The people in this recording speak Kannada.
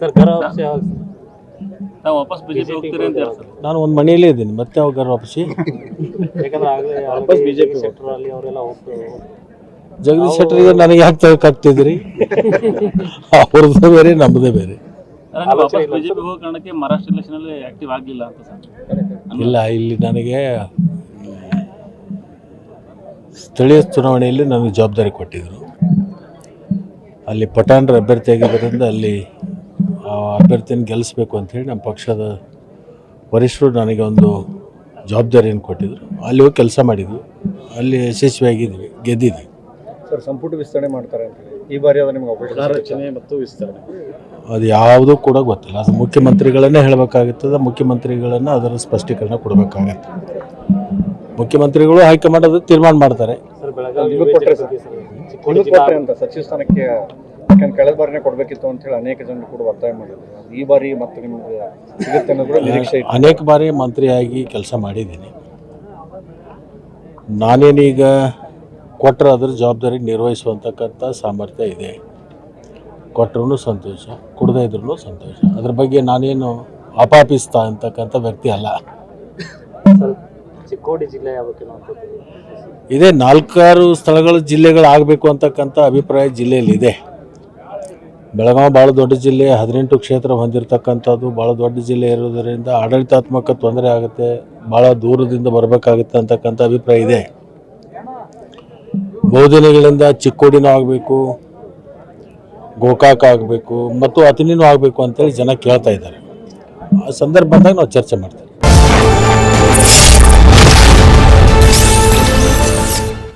ಸರ್ ಗೃಹ ವಾಪಸ್ ಯಾವಾಗ ತಾವು ವಾಪಸ್ ಬಿಜೆಪಿ ಹೋಗ್ತೀರಿ ಅಂತ ಹೇಳಿ ಸರ್ ನಾನು ಒಂದು ಮನೆಯಲ್ಲೇ ಇದ್ದೀನಿ ಮತ್ತೆ ಅವಾಗ ವಾಪಸಿ. ಯಾಕಂದ್ರೆ ಆಗಲೇ ವಾಪಸ್ ಬಿಜೆಪಿ ಸೆಕ್ಟರ್ ಅಲ್ಲಿ ಅವರೆಲ್ಲ ಹೋಗ್ತಾರೆ ಜಗದೀಶ್ ಶೆಟ್ಟರಿಗೆ ನನಗೆ ಯಾಕೆ ತಗೋಕ್ಕಾಗ್ತಿದ್ರಿ ಅವ್ರದ್ದು ಬೇರೆ ನಮ್ಮದೇ ಬೇರೆ. ವಾಪಸ್ ಬಿಜೆಪಿ ಹೋಗೋ ಕಾರಣಕ್ಕೆ ಮಹಾರಾಷ್ಟ್ರ ಎಲೆಕ್ಷನ್ ಅಲ್ಲಿ ಆಕ್ಟಿವ್ ಆಗಲಿಲ್ಲ ಅಂತ ಸರ್. ಇಲ್ಲ ಇಲ್ಲಿ ನನಗೆ ಸ್ಥಳೀಯ ಚುನಾವಣೆಯಲ್ಲಿ ನನಗೆ ಜವಾಬ್ದಾರಿ ಕೊಟ್ಟಿದ್ರು. ಅಲ್ಲಿ ಪಠಾಣ್ರ ಅಭ್ಯರ್ಥಿ ಆಗಿದ್ದರಿಂದ ಅಲ್ಲಿ ಆ ಅಭ್ಯರ್ಥಿಯನ್ನು ಗೆಲ್ಲಿಸ್ಬೇಕು ಅಂಥೇಳಿ ನಮ್ಮ ಪಕ್ಷದ ವರಿಷ್ಠರು ನನಗೆ ಒಂದು ಜವಾಬ್ದಾರಿಯನ್ನು ಕೊಟ್ಟಿದ್ದರು ಅಲ್ಲಿ ಹೋಗಿ ಕೆಲಸ ಮಾಡಿದ್ವಿ. ಅಲ್ಲಿ ಯಶಸ್ವಿಯಾಗಿದ್ವಿ ಗೆದ್ದಿದ್ವಿ ಸರ್ ಸಂಪುಟ ವಿಸ್ತರಣೆ ಮಾಡ್ತಾರೆ ಅಂತ ಈ ಬಾರಿ ಅದು ನಿಮಗೆ ಅವಕಾಶ ರಚನೆ ಮತ್ತು ವಿಸ್ತರಣೆ. ಅದು ಯಾವುದೂ ಕೂಡ ಗೊತ್ತಿಲ್ಲ. ಅದು ಮುಖ್ಯಮಂತ್ರಿಗಳನ್ನೇ ಹೇಳಬೇಕಾಗುತ್ತದೆ. ಮುಖ್ಯಮಂತ್ರಿಗಳನ್ನು ಅದರ ಸ್ಪಷ್ಟೀಕರಣ ಕೊಡಬೇಕಾಗತ್ತೆ. ಮುಖ್ಯಮಂತ್ರಿಗಳು ಹೈಕಮಾಂಡ್ ಅದು ತೀರ್ಮಾನ ಮಾಡ್ತಾರೆ. ಯಾಕಂದ್ರೆ ಕಳೆದ ಬಾರಿನೇ ಕೊಡಬೇಕಿತ್ತು ಅಂತ ಹೇಳಿ ಅನೇಕ ಜನರು ಕೂಡ ಒತ್ತಾಯ ಮಾಡಿದ್ರು. ಈ ಬಾರಿ ಮತ್ತೆ ನಿಮಗೆ ಸಿಗುತ್ತೆ ಅನ್ನೋದು ಕೂಡ ನಿರೀಕ್ಷೆ ಇತ್ತು. ಅನೇಕ ಬಾರಿ ಮಂತ್ರಿಯಾಗಿ ಕೆಲಸ ಮಾಡಿದ್ದೀನಿ. ನಾನೇನೀಗ ಕೊಟ್ಟರೆ ಅದ್ರ ಜವಾಬ್ದಾರಿ ನಿರ್ವಹಿಸುವಂತಕ್ಕಂಥ ಸಾಮರ್ಥ್ಯ ಇದೆ. ಕೊಟ್ಟರು ಸಂತೋಷ ಕುಡ್ದೇ ಇದ್ರೂ ಸಂತೋಷ. ಅದ್ರ ಬಗ್ಗೆ ನಾನೇನು ಅಪಾಪಿಸ್ತಾ ಅಂತಕ್ಕಂಥ ವ್ಯಕ್ತಿ ಅಲ್ಲ. ಚಿಕ್ಕೋಡಿ ಜಿಲ್ಲೆ ಇದೇ ನಾಲ್ಕಾರು ಸ್ಥಳಗಳು ಜಿಲ್ಲೆಗಳು ಆಗಬೇಕು ಅಂತಕ್ಕಂಥ ಅಭಿಪ್ರಾಯ ಜಿಲ್ಲೆಯಲ್ಲಿ ಇದೆ ಬೆಳಗಾವಿ ಭಾಳ ದೊಡ್ಡ ಜಿಲ್ಲೆ, ಹದಿನೆಂಟು ಕ್ಷೇತ್ರ ಹೊಂದಿರತಕ್ಕಂಥದ್ದು ಭಾಳ ದೊಡ್ಡ ಜಿಲ್ಲೆ ಇರೋದರಿಂದ ಆಡಳಿತಾತ್ಮಕ ತೊಂದರೆ ಆಗುತ್ತೆ ಭಾಳ ದೂರದಿಂದ ಬರಬೇಕಾಗುತ್ತೆ ಅಂತಕ್ಕಂಥ ಅಭಿಪ್ರಾಯ ಇದೆ. ಬಹುದಿನಗಳಿಂದ ಚಿಕ್ಕೋಡಿನೂ ಆಗಬೇಕು, ಗೋಕಾಕ್ ಆಗಬೇಕು, ಮತ್ತು ಅತಿನಿನೂ ಆಗಬೇಕು ಅಂತೇಳಿ ಜನ ಕೇಳ್ತಾ ಇದ್ದಾರೆ. ಆ ಸಂದರ್ಭದಾಗ ನಾವು ಚರ್ಚೆ ಮಾಡ್ತೀವಿ.